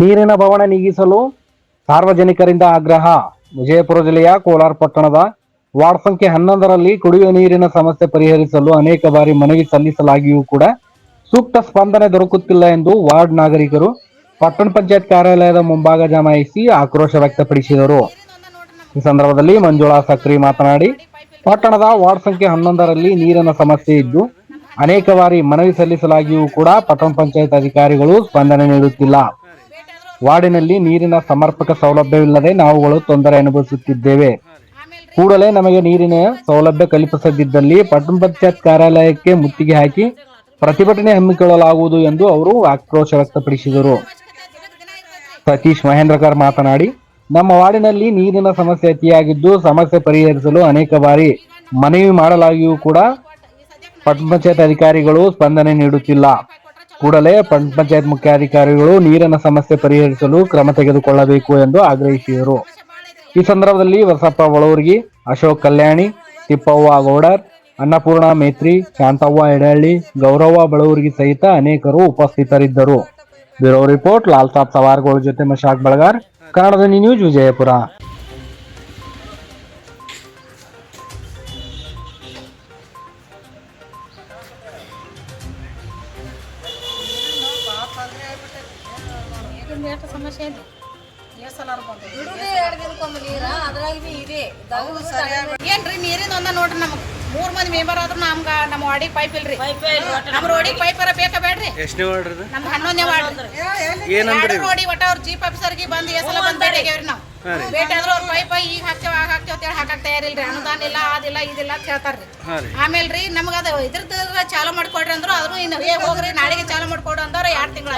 ನೀರಿನ ಭವನ ನೀಗಿಸಲು ಸಾರ್ವಜನಿಕರಿಂದ ಆಗ್ರಹ. ವಿಜಯಪುರ ಜಿಲ್ಲೆಯ ಕೋಲಾರ ಪಟ್ಟಣದ ವಾರ್ಡ್ ಸಂಖ್ಯೆ ಹನ್ನೊಂದರಲ್ಲಿ ಕುಡಿಯುವ ನೀರಿನ ಸಮಸ್ಯೆ ಪರಿಹರಿಸಲು ಅನೇಕ ಬಾರಿ ಮನವಿ ಸಲ್ಲಿಸಲಾಗಿಯೂ ಕೂಡ ಸೂಕ್ತ ಸ್ಪಂದನೆ ದೊರಕುತ್ತಿಲ್ಲ ಎಂದು ವಾರ್ಡ್ ನಾಗರಿಕರು ಪಟ್ಟಣ ಪಂಚಾಯತ್ ಕಾರ್ಯಾಲಯದ ಮುಂಭಾಗ ಜಮಾಯಿಸಿ ಆಕ್ರೋಶ ವ್ಯಕ್ತಪಡಿಸಿದರು. ಈ ಸಂದರ್ಭದಲ್ಲಿ ಮಂಜುಳಾ ಸಕ್ರಿ ಮಾತನಾಡಿ, ಪಟ್ಟಣದ ವಾರ್ಡ್ ಸಂಖ್ಯೆ ಹನ್ನೊಂದರಲ್ಲಿ ನೀರಿನ ಸಮಸ್ಯೆ ಇದ್ದು ಅನೇಕ ಬಾರಿ ಮನವಿ ಸಲ್ಲಿಸಲಾಗಿಯೂ ಕೂಡ ಪಟ್ಟಣ ಪಂಚಾಯತ್ ಅಧಿಕಾರಿಗಳು ಸ್ಪಂದನೆ ನೀಡುತ್ತಿಲ್ಲ. ವಾರ್ಡಿನಲ್ಲಿ ನೀರಿನ ಸಮರ್ಪಕ ಸೌಲಭ್ಯವಿಲ್ಲದೆ ನಾವುಗಳು ತೊಂದರೆ ಅನುಭವಿಸುತ್ತಿದ್ದೇವೆ. ಕೂಡಲೇ ನಮಗೆ ನೀರಿನ ಸೌಲಭ್ಯ ಕಲ್ಪಿಸದಿದ್ದಲ್ಲಿ ಪಟ್ಟಣ ಪಂಚಾಯತ್ ಕಾರ್ಯಾಲಯಕ್ಕೆ ಮುತ್ತಿಗೆ ಹಾಕಿ ಪ್ರತಿಭಟನೆ ಹಮ್ಮಿಕೊಳ್ಳಲಾಗುವುದು ಎಂದು ಅವರು ಆಕ್ರೋಶ ವ್ಯಕ್ತಪಡಿಸಿದರು. ಸತೀಶ್ ಮಹೇಂದ್ರಕರ್ ಮಾತನಾಡಿ, ನಮ್ಮ ವಾರ್ಡಿನಲ್ಲಿ ನೀರಿನ ಸಮಸ್ಯೆ ಅತಿಯಾಗಿದ್ದು ಸಮಸ್ಯೆ ಪರಿಹರಿಸಲು ಅನೇಕ ಬಾರಿ ಮನವಿ ಮಾಡಲಾಗಿಯೂ ಕೂಡ ಪಂಚಾಯತ್ ಅಧಿಕಾರಿಗಳು ಸ್ಪಂದನೆ ನೀಡುತ್ತಿಲ್ಲ. ಕೂಡಲೇ ಪಂಚಾಯತ್ ಮುಖ್ಯಾಧಿಕಾರಿಗಳು ನೀರಿನ ಸಮಸ್ಯೆ ಪರಿಹರಿಸಲು ಕ್ರಮ ತೆಗೆದುಕೊಳ್ಳಬೇಕು ಎಂದು ಆಗ್ರಹಿಸಿದರು. ಈ ಸಂದರ್ಭದಲ್ಲಿ ಬಸಪ್ಪ ಬಳೂರ್ಗಿ ಅಶೋಕ್ ಕಲ್ಯಾಣಿ, ತಿಪ್ಪವ್ವ ಗೌಡರ್, ಅನ್ನಪೂರ್ಣ ಮೇತ್ರಿ, ಶಾಂತವ್ವ ಎಡಹಳ್ಳಿ, ಗೌರವ್ವ ಬಳೂರ್ಗಿ ಸಹಿತ ಅನೇಕರು ಉಪಸ್ಥಿತರಿದ್ದರು. ಬ್ಯೂರೋ ರಿಪೋರ್ಟ್ ಲಾಲ್ಸಾಬ್ ಸವಾರ್ಗಳ ಜೊತೆ ಮಶಾಕ್ ಬಳಗಾರ್ ಕನ್ನಡದ ನ್ಯೂಸ್ ವಿಜಯಪುರ. ಎಷ್ಟು ಸಮಸ್ಯೆ ಐತಿ ಎಷ್ಟು ಸಲ ಏನ್ರಿ ನೀರಿನ ಒಂದ ನೋಡ್ರಿ ನಮಗೆ ಮೂರ್ ಮಂದಿ ಮೆಂಬರ್ ಆದ್ರೂ ನಮ್ಗ ನಮ್ಮ ವಾಡಿ ಪೈಪ್ ಇಲ್ರಿ. ನಮ್ಮ ರೋಡಿಗೆ ಪೈಪರ ಬೇಕಾ ಬೇಡ್ರಿ? ಎಷ್ಟನೇ ವಾರ್ಡ್ ನಮ್ದು ಹನ್ನೊಂದನೇ ವಾರ್ಡ್. ಒಟ್ಟ ಅವ್ರ ಚೀಫ್ ಆಫೀಸರ್ಗೆ ಬಂದು ಎಷ್ಟು ಸಲ ಬಂದು ನಾವು. ಆದ್ರೆ ಅವ್ರ ಪೈಪ ಈಗ ಹಾಕ್ತೇವೆ ಆಗ ಹಾಕ್ತೇವೆ ಅಂತೇಳಿ ಹಾಕಕ್ ತಯಾರಿಲ್ರಿ. ಅನುದಾನ ಇಲ್ಲ ಅದಿಲ್ಲ ಇದಿಲ್ಲ ಅಂತ ಹೇಳ್ತಾರ್ರಿ ಆಮೇಲೆ ರೀ. ನಮ್ಗೆ ಅದು ಇದ್ರದ್ದು ಚಾಲು ಮಾಡ್ಕೊಡ್ರಿ ಅಂದ್ರು ಅದ್ರು ಇನ್ನು ಏ ಹೋಗ್ರಿ ನಾಳೆಗೆ ಚಾಲು ಮಾಡ್ಕೊಡು ಅಂದವ್ರು ಎರಡು ತಿಂಗಳ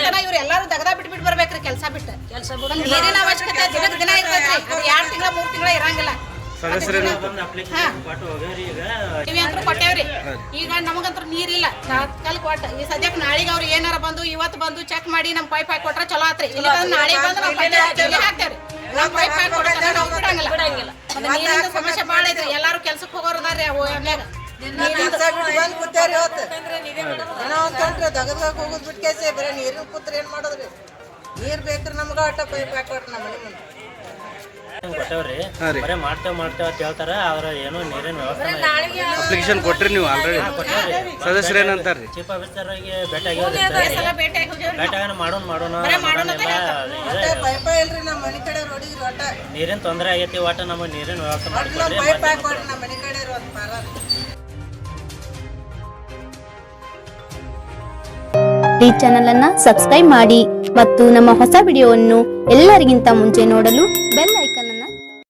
ಇನ್ನ ಇವ್ರು ಎಲ್ಲಾರು ದಗದ ಬಿಟ್ಬಿಟ್ಟು ಬಿಟ್ಟು ಬರ್ಬೇಕ್ರಿ ಕೆಲಸ ಬಿಟ್ಟು. ನೀರಿನ ಅವಶ್ಯಕತೆ ದಿನಕ್ಕೆ ದಿನ ಇರ್ತೈತ್ರಿ ಅದು ಎರಡು ತಿಂಗಳ ಮೂರು ತಿಂಗಳ ಇರಂಗಿಲ್ಲ ಸದಸ್ಯರೇನು ಹಾ ಟಿವಿ ಅಂತೂ ಕೊಟ್ಟೇವ್ರಿ? ಈಗ ನಮಗಂತೂ ನೀರಿಲ್ಲ. ತಾತ್ಕಾಲಿಕ ಒಟ್ಟ ಈ ಸದ್ಯಕ್ಕೆ ನಾಳೆಗೆ ಅವ್ರು ಏನಾರ ಬಂದು ಇವತ್ತು ಬಂದು ಚೆಕ್ ಮಾಡಿ ನಮ್ ಪೈಪ್ ಹಾಕಿ ಕೊಟ್ರೆ ಚಲೋ ಆತ್ರಿ. ಇಲ್ಲ ನಾಳೆ ಹಾಕ್ತೇವ್ರಿ. ಪೈಪ್ ಹಾಕಿ ನಾವು ಬಿಡಂಗಿಲ್ಲ. ಸಮಸ್ಯೆ ಭಾಳ ಐತ್ರಿ. ಎಲ್ಲಾರು ಕೆಲ್ಸಕ್ಕೆ ಹೋಗೋರು ಅದಾರ್ರಿ ಅವು ಎಮ್ಯಾಗ ಕೆಲಸ ಬಿಟ್ಟು ಬಂದು ಕೂತೇವ್ರಿ ಇವತ್ತು. ಏನೋ ಅಂತ ಹೊಂಟ್ರಿ ದಗದಾಗ ಹೋಗೋದು ಬಿಟ್ಟು ಕೇಸಿ ಬರೀ ನೀರಿನ ಕೂತ್ರಿ ಏನ್ ಮಾಡೋದ್ರಿ? ನೀರ್ ಬೇಕ್ರಿ ನಮ್ಗ ಆಟ ಪೈಪ್ ಹಾಕೊಟ್ರಿ ನಮ್ಮ ಮನೆ ಮುಂದೆ. ಕೊಟ್ಟವ್ರಿ ಹಾಂ ರೀ. ಬರೇ ಮಾಡ್ತೇವ್ ಮಾಡ್ತೇವ್ ಅಂತ ಹೇಳ್ತಾರ ಆದ್ರ ಏನೋ ನೀರಿನ ವ್ಯವಸ್ಥೆ ಅಪ್ಲಿಕೇಶನ್ ಕೊಟ್ರಿ ನೀವು ಆಲ್ರೆಡಿ ಸದಸ್ಯರು ಏನಂತಾರ್ರಿ ಚೀಫ್ ಆಫೀಸರ್ಗೆ ಭೇಟಿ ಆಗ್ಯಾವ್ರಿ ಸಲ ಭೇಟಿ ಆಗಿ ಹೋಗ್ಯಾವ್ರಿ. ಭೇಟಿ ಆಗೋಣ ಮಾಡೋಣ ಮಾಡೋಣ ನೀರಿನ ತೊಂದರೆ ಆಗೈತಿ ಒಟ್ಟ ನಮಗೆ ನೀರಿನ ವ್ಯವಸ್ಥೆ ಮಾಡ್ಕೊಡ್ರಿ ಈ ಚಾನೆಲ್ ಅನ್ನ ಸಬ್ಸ್ಕ್ರೈಬ್ ಮಾಡಿ ಮತ್ತು ನಮ್ಮ ಹೊಸ ವಿಡಿಯೋವನ್ನು ಎಲ್ಲರಿಗಿಂತ ಮುಂಚೆ ನೋಡಲು ಬೆಲ್